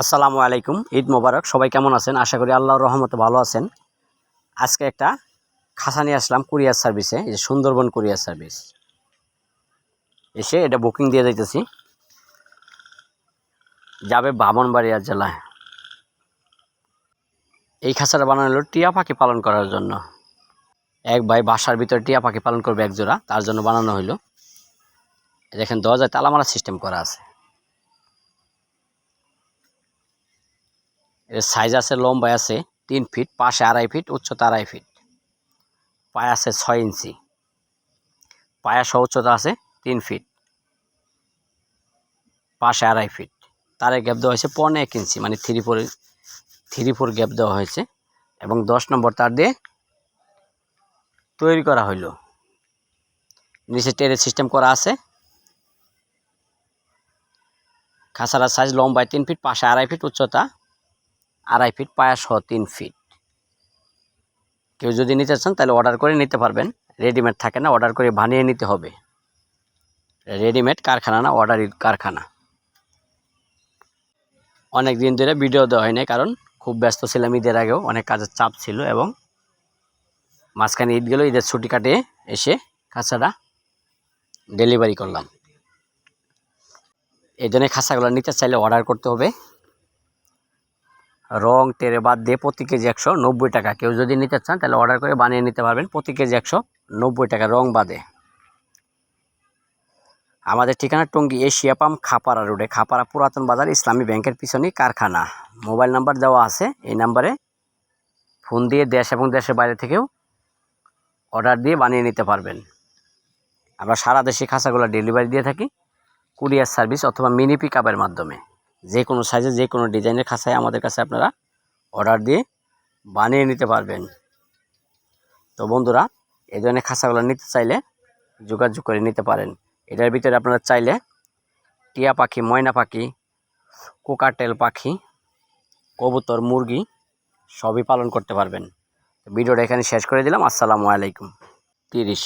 আসসালামু আলাইকুম, ঈদ মোবারক। সবাই কেমন আছেন? আশা করি আল্লাহর রহমতে ভালো আছেন। আজকে একটা খাসা নিয়ে আসলাম কুরিয়ার সার্ভিসে, এই যে সুন্দরবন কুরিয়ার সার্ভিস। এসে এটা বুকিং দিয়ে যাইতেছি যাবে বামনবাড়িয়া জেলায়। এই খাঁচাটা বানানো হলো টিয়া পাখি পালন করার জন্য। এক ভাই বাসার ভিতরে টিয়া পাখি পালন করবে এক জোড়া তার জন্য বানানো এই দেখেন দরজায় তালা মারা সিস্টেম করা আছে। সাইজ আছে লম্বায় আছে, তিন ফিট পাশে আড়াই ফিট উচ্চতা আড়াই ফিট পায়ে আছে ছয় ইঞ্চি। পায়া সহ উচ্চতা আছে তিন ফিট পাশে আড়াই ফিট তারের গ্যাপ দেওয়া হয়েছে পনেরো এক ইঞ্চি মানে three four three four gap দেওয়া হয়েছে এবং দশ নম্বর তার দিয়ে তৈরি করা হইল। নিচে টেরের সিস্টেম করা আছে। খাসারার সাইজ লম্বায় তিন ফিট পাশে আড়াই ফিট উচ্চতা আড়াই ফিট পায়া সহ তিন ফিট। কেউ যদি নিতে চান তাহলে অর্ডার করে নিতে পারবেন। রেডিমেড থাকে না অর্ডার করে বানিয়ে নিতে হবে। রেডিমেড কারখানা না অর্ডার কারখানা। অনেক দিন ধরে ভিডিও দেওয়া হয়নি, কারণ খুব ব্যস্ত ছিলাম ঈদের আগেও, অনেক কাজের চাপ ছিল এবং মাঝখানে ঈদ গেল, ঈদের ছুটি কাটিয়ে এসে খাঁচাটা ডেলিভারি করলাম। এই জন্য খাঁচাগুলো নিতে চাইলে অর্ডার করতে হবে। রং টেরে বাদ দিয়ে প্রতি কেজি একশো নব্বই টাকা। কেউ যদি নিতে চান, তাহলে অর্ডার করে বানিয়ে নিতে পারবেন। প্রতি কেজি একশো নব্বই টাকা রং বাদে। আমাদের ঠিকানা টঙ্গী এশিয়া পাম্প খাপাড়া রোডে। খাপাড়া পুরাতন বাজার, ইসলামী ব্যাংকের পিছনেই কারখানা। মোবাইল নাম্বার দেওয়া আছে। এই নাম্বারে ফোন দিয়ে দেশ এবং দেশের বাইরে থেকেও অর্ডার দিয়ে বানিয়ে নিতে পারবেন। আমরা সারা দেশে খাঁচাগুলো ডেলিভারি দিয়ে থাকি। কুরিয়ার সার্ভিস অথবা মিনি পিক মাধ্যমে। যে কোনো সাইজে যে কোনো ডিজাইনের খাঁচায় আমাদের কাছে আপনারা অর্ডার দিয়ে বানিয়ে নিতে পারবেন। তো বন্ধুরা, এই ধরনের খাঁচাগুলো নিতে চাইলে যোগাযোগ করে নিতে পারেন। এটার ভিতরে আপনারা চাইলে টিয়া পাখি, ময়না পাখি, কোকাটেল পাখি, কবুতর, মুরগি সবই পালন করতে পারবেন। ভিডিওটা এখানে শেষ করে দিলাম। আসসালামু আলাইকুম। তিরিশ।